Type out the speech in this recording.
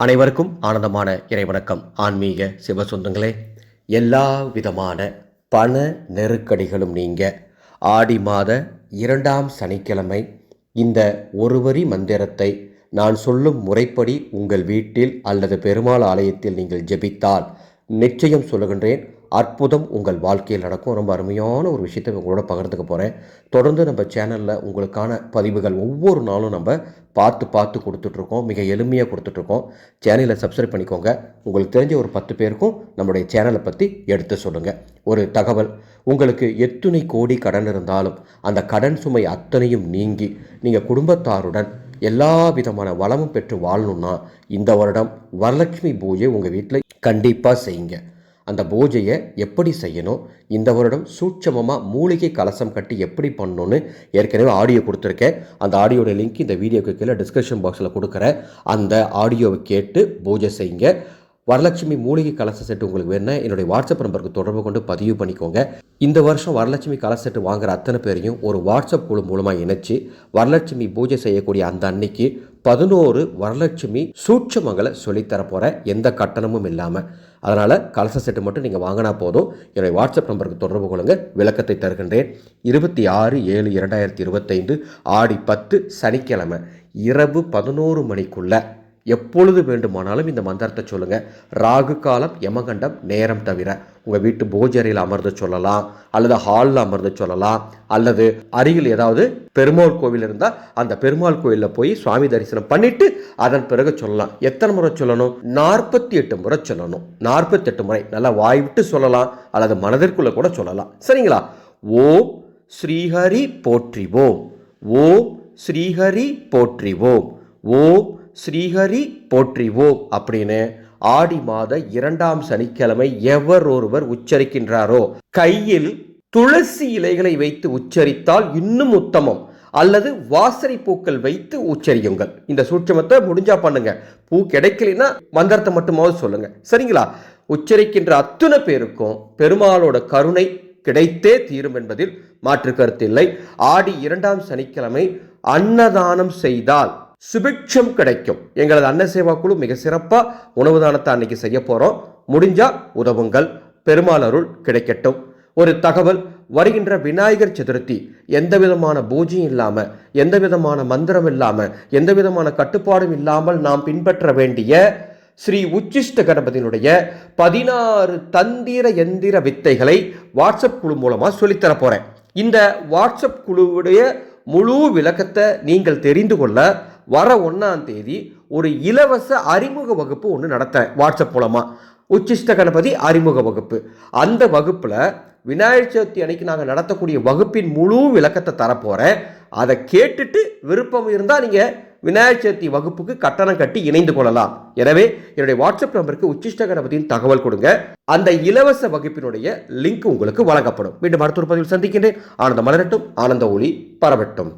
அனைவருக்கும் ஆனந்தமான இறைவணக்கம். ஆன்மீக சிவசொந்தங்களே எல்லா விதமான பண நெருக்கடிகளும் நீங்க. ஆடி மாத இரண்டாம் சனிக்கிழமை இந்த ஒருவரி மந்திரத்தை நான் சொல்லும் முறைப்படி உங்கள் வீட்டில் அல்லது பெருமாள் ஆலயத்தில் நீங்கள் ஜெபித்தால் நிச்சயம் சொல்லுகின்றேன். அற்புதம் உங்கள் வாழ்க்கையில் நடக்கும். ரொம்ப அருமையான ஒரு விஷயத்தை உங்களோட பகிர்ந்துக்க போகிறேன் தொடர்ந்து நம்ம சேனலில் உங்களுக்கான பதிவுகள் ஒவ்வொரு நாளும் நம்ம பார்த்து பார்த்து கொடுத்துட்ருக்கோம். மிக எளிமையாக கொடுத்துட்ருக்கோம். சேனலை சப்ஸ்கிரைப் பண்ணிக்கோங்க. உங்களுக்கு தெரிஞ்ச ஒரு பத்து பேருக்கும் நம்முடைய சேனலை பற்றி எடுத்து சொல்லுங்கள் ஒரு தகவல் உங்களுக்கு எத்தனை கோடி கடன் இருந்தாலும் அந்த கடன் சுமை அத்தனையும் நீங்கி நீங்கள் குடும்பத்தாருடன் எல்லா விதமான வளமும் பெற்று வாழணும்னா இந்த வருடம் வரலட்சுமி பூஜை உங்கள் வீட்டில் கண்டிப்பாக செய்யுங்க. அந்த பூஜையை எப்படி செய்யணும்? இந்த வருடம் சூட்சமமாக மூலிகை கலசம் கட்டி எப்படி பண்ணணும்னு ஏற்கனவே ஆடியோ கொடுத்துருக்கேன். அந்த ஆடியோட லிங்க் இந்த வீடியோக்கு கீழே டிஸ்கிரிப்ஷன் பாக்ஸில் கொடுக்குறேன். அந்த ஆடியோவை கேட்டு பூஜை செய்யுங்க. வரலட்சுமி மூலிகை கலச செட்டு உங்களுக்கு வேணும்னா என்னுடைய வாட்ஸ்அப் நம்பருக்கு தொடர்பு கொண்டு பதிவு பண்ணிக்கோங்க. இந்த வருஷம் வரலட்சுமி கலச செட்டு வாங்குற அத்தனை பேரையும் ஒரு வாட்ஸ்அப் குழு மூலமாக இணைச்சி வரலட்சுமி பூஜை செய்யக்கூடிய அந்த அன்னைக்கு பதினோரு வரலட்சுமி சூட்சமங்களை சொல்லித்தரப்போகிற எந்த கட்டணமும் இல்லாமல் அதனால் கலச செட்டு மட்டும் நீங்கள் வாங்கினா போதும். என்னுடைய வாட்ஸ்அப் நம்பருக்கு தொடர்பு கொள்ளுங்க. விளக்கத்தை தருகின்றேன். இருபத்தி ஆறு ஏழு இரண்டாயிரத்தி இருபத்தைந்து ஆடி பத்து சனிக்கிழமை இரவு பதினோரு மணிக்குள்ளே எப்பொழுது வேண்டுமானாலும் இந்த மந்திரத்தை சொல்லுங்கள் ராகு காலம் யமகண்டம் நேரம் தவிர. உங்கள் வீட்டு போஜரையில் அமர்ந்து சொல்லலாம் அல்லது ஹாலில் அமர்ந்து சொல்லலாம் அல்லது அருகில் ஏதாவது பெருமாள் கோவில் இருந்தால் அந்த பெருமாள் கோயிலில் போய் சுவாமி தரிசனம் பண்ணிட்டு அதன் பிறகு சொல்லலாம். எத்தனை முறை சொல்லணும்? நாற்பத்தி எட்டு முறை சொல்லணும். நாற்பத்தெட்டு முறை. நல்லா வாய் விட்டு சொல்லலாம் அல்லது மனதிற்குள்ளே கூட சொல்லலாம். சரிங்களா? ஓம் ஸ்ரீஹரி போற்றிவோம் ஓம். ஸ்ரீஹரி போற்றிவோம் ஓம் ஸ்ரீஹரி போற்றிவோம் அப்படின்னு ஆடி மாத இரண்டாம் சனிக்கிழமை எவர் ஒருவர் உச்சரிக்கின்றாரோ? கையில் துளசி இலைகளை வைத்து உச்சரித்தால் இன்னும் உத்தமம். அல்லது வாசனை பூக்கள் வைத்து உச்சரியுங்கள். இந்த சூட்சமத்தை முடிஞ்சா பண்ணுங்க. பூ கிடைக்கலைன்னா மந்திரத்தை மட்டுமாவது சொல்லுங்க. சரிங்களா? உச்சரிக்கின்ற அத்துணை பேருக்கும் பெருமாளோட கருணை கிடைத்தே தீரும் என்பதில் மாற்று கருத்தில்லை ஆடி இரண்டாம் சனிக்கிழமை அன்னதானம் செய்தால் சுபிக்ஷம் கிடைக்கும். எங்களது அன்ன சேவா குழு மிக சிறப்பாக உணவு தானத்தை அன்னைக்கு செய்ய போகிறோம் முடிஞ்சால் உதவுங்கள். பெருமாள் அருள் கிடைக்கட்டும். ஒரு தகவல் வருகின்ற விநாயகர் சதுர்த்தி எந்த விதமான பூஜையும் இல்லாமல் எந்த விதமான மந்திரம் இல்லாமல் எந்த விதமான கட்டுப்பாடும் இல்லாமல் நாம் பின்பற்ற வேண்டிய ஸ்ரீ உச்சிஷ்ட கணபதியினுடைய பதினாறு தந்திர எந்திர வித்தைகளை வாட்ஸ்அப் குழு மூலமாக சொல்லித்தர போகிறேன் இந்த வாட்ஸ்அப் குழுவுடைய முழு விளக்கத்தை நீங்கள் தெரிந்து கொள்ள வர ஒன்றாம் தேதி ஒரு இலவச அறிமுக வகுப்பு ஒன்று நடத்துகிறேன் வாட்ஸ்அப் மூலமாக உச்சிஷ்ட கணபதி அறிமுக வகுப்பு. அந்த வகுப்பில் விநாயகர் சதுர்த்தி அன்னைக்கு நாங்கள் நடத்தக்கூடிய வகுப்பின் முழு விளக்கத்தை தரப்போகிறேன் அதை கேட்டுட்டு விருப்பம் இருந்தால் நீங்கள் விநாயகர் சதுர்த்தி வகுப்புக்கு கட்டணம் கட்டி இணைந்து கொள்ளலாம். எனவே என்னுடைய வாட்ஸ்அப் நம்பருக்கு உச்சிஷ்ட கணபதியின் தகவல் கொடுங்க. அந்த இலவச வகுப்பினுடைய லிங்க் உங்களுக்கு வழங்கப்படும். மீண்டும் அடுத்த ஒரு பதிவில் சந்திக்கின்றேன். ஆனந்த மலரட்டும் ஆனந்த ஒளி பரவட்டும்.